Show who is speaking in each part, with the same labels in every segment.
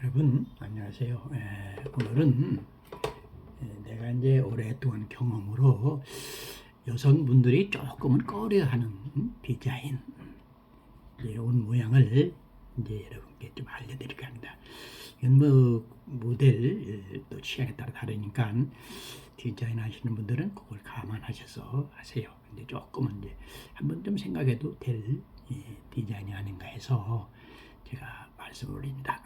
Speaker 1: 여러분 안녕하세요. 에, 오늘은 에, 내가 이제 오랫동안 경험으로 여성분들이 조금은 꺼려하는 음, 디자인 옷 모양을 이제 여러분께 좀 알려드릴까 합니다. 이건 뭐 모델 또 취향에 따라 다르니까 디자인 하시는 분들은 그걸 감안하셔서 하세요. 근데 조금은 이제 한번 좀 생각해도 될 이, 디자인이 아닌가 해서 제가 말씀을 올립니다.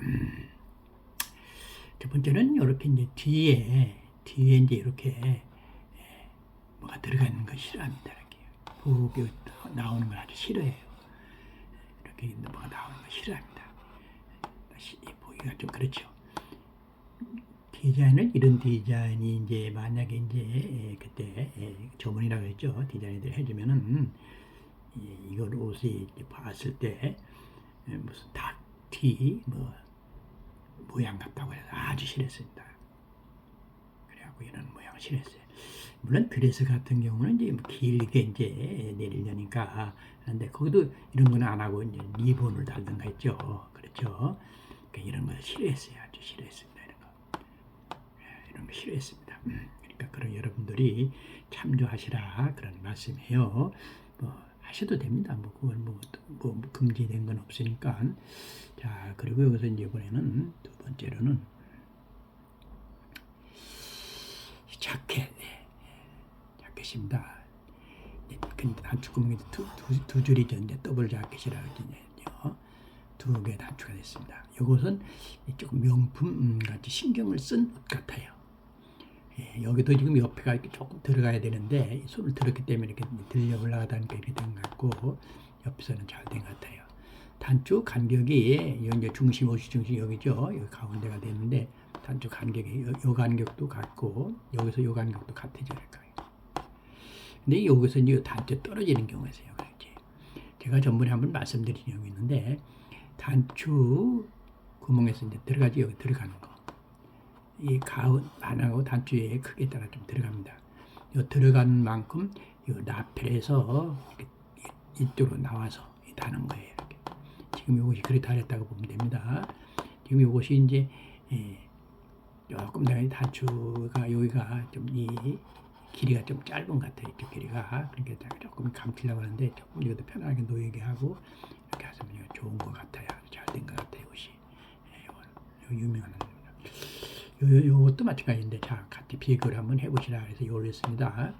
Speaker 1: 음. 첫 번째는 이렇게 이제 뒤에 뒤에 이제 이렇게 예, 뭐가 들어가 있는 거 싫어합니다. 이렇게 부게 나오는 걸 아주 싫어해요. 이렇게 뭐가 나오는 거 싫어합니다. 시- 보기가 좀 그렇죠. 디자인을 이런 디자인이 이제 만약에 이제 예, 그때 예, 저번이라고 했죠 디자인들 해주면은 예, 이걸 옷을 이제 봤을 때 예, 무슨 닭티 뭐 모양 같다고 해서 아주 싫었습니다. 그래갖고 이런 모양 싫었어요. 물론 드레스 같은 경우는 이제 뭐 길게 이제 내리려니까 하는데 거기도 이런 건 안 하고 이제 리본을 달든가 했죠. 그렇죠. 그러니까 이런 거 싫어했어요. 아주 싫어했습니다. 이런 거. 예, 이런 거 싫어했습니다. 음, 그러니까 그런 여러분들이 참조하시라 그런 말씀이에요. 뭐 하셔도 됩니다. 뭐 그건 뭐, 또뭐 금지된 건 없으니까. 자 그리고 여기서 이제 이번에는 두 번째로는 이 자켓, 예, 예, 자켓입니다. 예, 근데 단추구멍이 두, 두, 두 줄이죠. 이제 더블 자켓이라고 하거든요. 두 개 단추가 됐습니다. 이것은 조금 명품 음, 같이 신경을 쓴 옷 같아요. 예, 여기도 지금 옆에가 이렇게 조금 들어가야 되는데 손을 들었기 때문에 이렇게 들려 올라가다니까 이렇게 된 것 같고 옆에서는 잘 된 것 같아요. 단추 간격이 이제 중심 옷이 중심 여기죠. 여기 가운데가 되는데 단추 간격이 요, 요 간격도 같고 여기서 요 간격도 같아져야 할 거예요. 근데 여기서 이제 단추 떨어지는 경우가 있어요. 그렇지. 제가 전번에 한번 말씀드린 적이 있는데 단추 구멍에서 이제 들어가지 여기 들어가는 거. 이 가운 반하고 단추의 크기에 따라 좀 들어갑니다. 요 들어가는 만큼 요 나펠에서 이쪽으로 나와서 다는 거예요. 이렇게. 지금 이것이 그렇게 달했다고 보면 됩니다. 지금 이것이 이제 예, 조금 더 단추가 여기가 좀 이 길이가 좀 짧은 것 같아요. 이쪽 길이가 그러니까 조금 감추려고 하는데 조금 이것도 편하게 놓이게 하고 이렇게 하시면 좋은 것 같아요. 잘 된 것 같아요. 이것이 예, 유명한. 요, 요, 요것도 마찬가지인데 자 같이 비교를 한번 해보시라 해서 이걸 올렸습니다.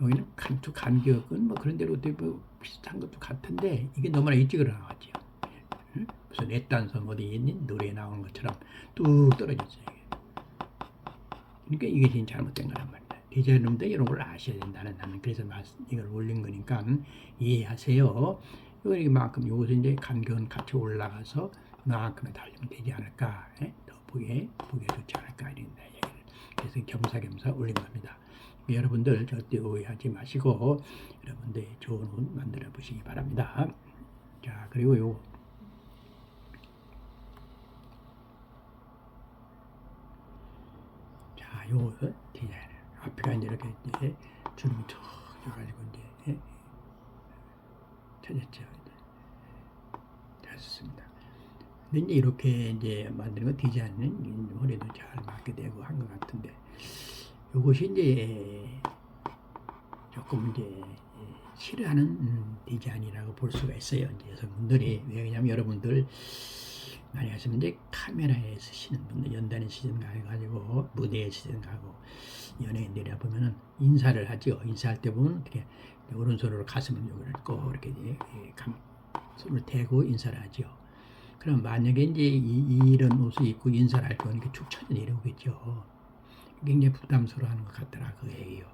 Speaker 1: 여기는 간투 간격은 뭐 그런 대로 뭐 비슷한 것도 같은데 이게 너무나 일찍으로 나왔죠. 응? 무슨 애딴섬 어디 있는 노래에 나오는 것처럼 뚝 떨어졌어요. 그러니까 이게 지금 잘못된 거란 말이야. 디자이너도 이런 걸 아셔야 된다는 나는 그래서 말- 이걸 올린 거니까 이해하세요. 이만큼 요것은 이제 간격은 같이 올라가서 이만큼에 달리면 되지 않을까. 예? 더 보기에 보기에 좋지 않을까 이런 얘기를. 그래서 겸사겸사 올린 겁니다. 여러분들 절대 오해하지 마시고 여러분들 좋은 옷 만들어 보시기 바랍니다. 자 그리고 요 자, 요 디자인 앞에가 이렇게 이제 주름이 툭 해가지고 이제 예? 쳐졌죠. 이제. 됐습니다. 근데 이제 이렇게 이제 만드는 거 디자인은 허리도 잘 맞게 되고 한 것 같은데 요것이 이제 조금 이제 싫어하는 음, 디자인이라고 볼 수가 있어요. 이제 여성분들이 왜냐하면 여러분들 많이 하시면 이제 카메라에 쓰시는 분들 연단에 쓰시는 거 해가지고 무대에 거 하고 연예인들이 보면은 인사를 하죠. 인사할 때 보면 어떻게 오른손으로 가슴을 여기를 꼭 이렇게 이제 감, 손을 대고 인사를 하죠. 그럼 만약에 이제 이, 런 옷을 입고 인사를 할 경우는 이렇게 축 처져 내려오겠죠. 굉장히 부담스러워하는 것 같더라 그 얘기요.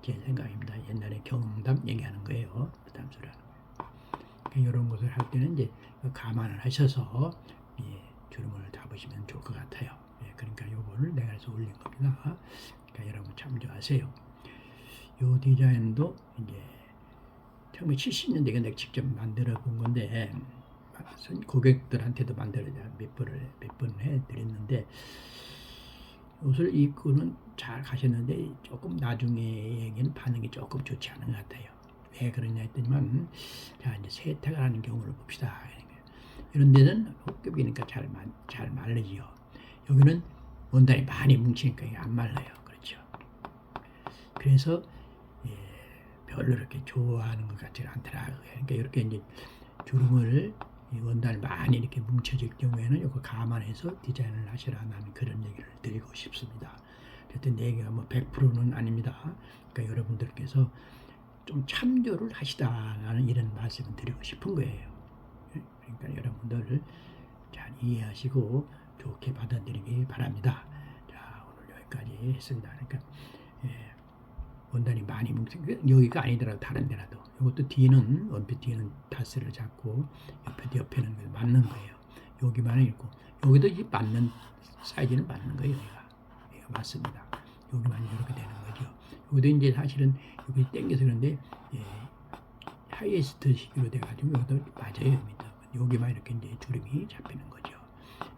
Speaker 1: 제 생각입니다. 옛날에 경험담 얘기하는 거예요. 부담스러워하는 거. 그러니까 이런 것을 할 때는 이제 감안을 하셔서 예, 주름을 잡으시면 좋을 것 같아요. 예, 그러니까 요거를 내가 해서 올린 겁니다. 그러니까 여러분 참조하세요. 요 디자인도 이제 1970년대에 내가 직접 만들어 본 건데 고객들한테도 만들어 몇 번을 몇 번 해드렸는데 옷을 입고는 잘 가셨는데 조금 나중에는 반응이 조금 좋지 않은 것 같아요. 왜 그러냐 했더니만 자 이제 세탁을 하는 경우를 봅시다. 이런 데는 호흡기니까 잘, 말- 잘 말르지요. 여기는 원단이 많이 뭉치니까 이게 안 말라요. 그렇죠. 그래서 예, 별로 이렇게 좋아하는 것 같지는 않더라고요. 그러니까 이렇게 이제 주름을 이 원단을 많이 이렇게 뭉쳐질 경우에는 이거 감안해서 디자인을 하시라 나는 그런 얘기를 드리고 싶습니다. 내 얘기가 뭐 100%는 아닙니다. 그러니까 여러분들께서 좀 참조를 하시다라는 이런 말씀을 드리고 싶은 거예요. 예? 그러니까 여러분들 잘 이해하시고 좋게 받아들이기 바랍니다. 자 오늘 여기까지 했습니다. 그러니까 예, 원단이 많이 뭉친 여기가 아니더라도 다른 데라도 이것도 뒤는 원피 뒤는 다스를 잡고 옆에 옆에는 그 맞는 거예요. 여기만 있고 여기도 이 맞는 사이즈는 맞는 거예요. 여기가 여기가 맞습니다. 여기만 이렇게 되는 거죠. 여기도 이제 사실은 여기 당겨서 그런데 예, 하이에스트 식으로 돼가지고 여기도 맞아요. 여기만 이렇게 이제 주름이 잡히는 거죠.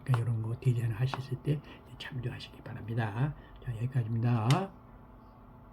Speaker 1: 그러니까 이런 거 디자인 하셨을 때 참조하시기 바랍니다. 자 여기까지입니다.